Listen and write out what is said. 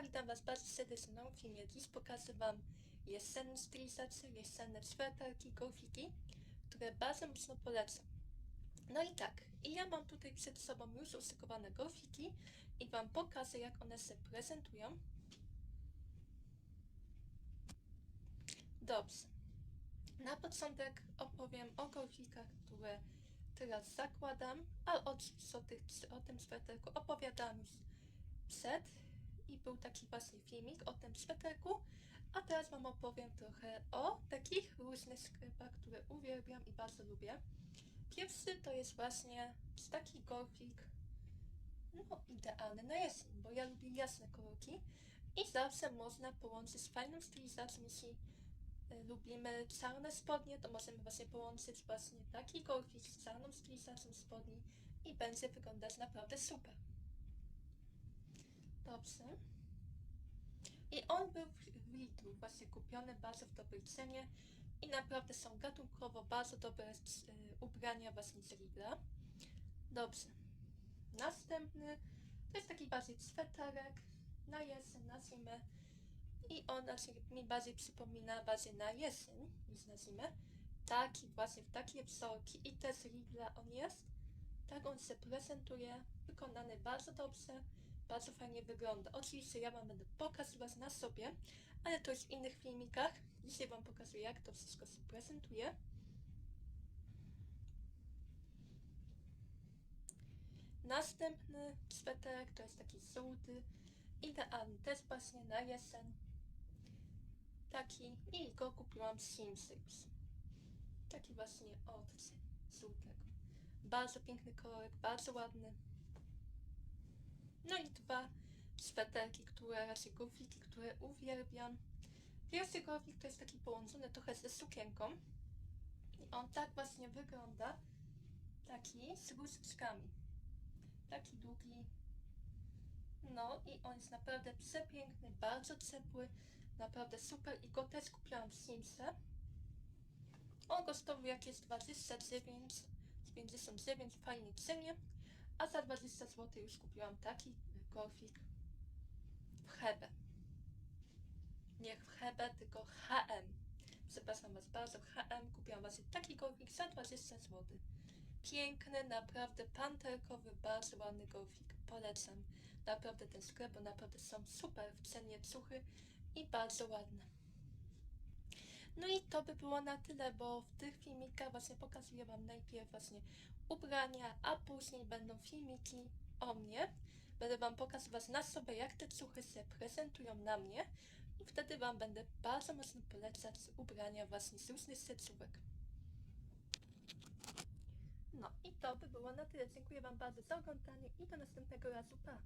Witam Was bardzo serdecznie na filmie. Dziś pokażę Wam jesienne stylizacje, jesienne sweterki, golfiki, które bardzo mocno polecam. No i tak, i ja mam tutaj przed sobą już uszykowane golfiki i Wam pokażę, jak one się prezentują. Dobrze. Na początek opowiem o golfikach, które teraz zakładam, a o, o, tym sweterku opowiadałam już przed i był taki właśnie filmik o tym sweterku, a teraz Wam opowiem trochę o takich różnych sklepach, które uwielbiam i bardzo lubię. Pierwszy to jest właśnie taki golfik, no idealny na jesień, bo ja lubię jasne kolorki i zawsze można połączyć z fajną stylizacją, jeśli y, lubimy czarne spodnie, to możemy właśnie połączyć właśnie taki golfik z czarną stylizacją spodni i będzie wyglądać naprawdę super. Dobrze. I on był w Lidlu właśnie kupiony bardzo w dobrej cenie i naprawdę są gatunkowo bardzo dobre y, ubrania właśnie z Lidla. Dobrze. Następny to jest taki bardziej sweterek na jesień, na zimę i on mi bardziej przypomina bardziej na jesień niż na zimę. Taki właśnie w takie wzorki i też Lidla on jest. Tak on się prezentuje, wykonany bardzo dobrze, bardzo fajnie wygląda. Oczywiście ja Wam będę pokazywać na sobie, ale to już w innych filmikach. Dzisiaj Wam pokazuję, jak to wszystko się prezentuje. Następny sweterek to jest taki żółty, idealny też właśnie na jesień. Taki i go kupiłam z Simsix. Taki właśnie odcień żółtego. Bardzo piękny kolorek, bardzo ładny. No i dwa sweterki, które, raczej golfiki, które uwielbiam. Pierwszy golfik to jest taki połączony trochę ze sukienką. I on tak właśnie wygląda. Taki z różyczkami. Taki długi. No i on jest naprawdę przepiękny, bardzo ciepły, naprawdę super i go też kupiłam w Simse. On kosztował jakieś 29 z 59 w fajnej cenie, a za 20 zł już kupiłam taki golfik w Hebe. Nie w Hebe, tylko HM. Przepraszam Was bardzo, w HM kupiłam właśnie taki golfik za 20 zł. Piękny, naprawdę panterkowy, bardzo ładny golfik. Polecam naprawdę ten sklep, bo naprawdę są super w cenie cuchy i bardzo ładne. No i to by było na tyle, bo w tych filmikach właśnie pokazuję Wam najpierw właśnie ubrania, a później będą filmiki o mnie. Będę Wam pokazywać na sobie, jak te cuchy się prezentują na mnie i wtedy Wam będę bardzo mocno polecać ubrania właśnie z różnych secówek. No i to by było na tyle. Dziękuję Wam bardzo za oglądanie i do następnego razu. Pa!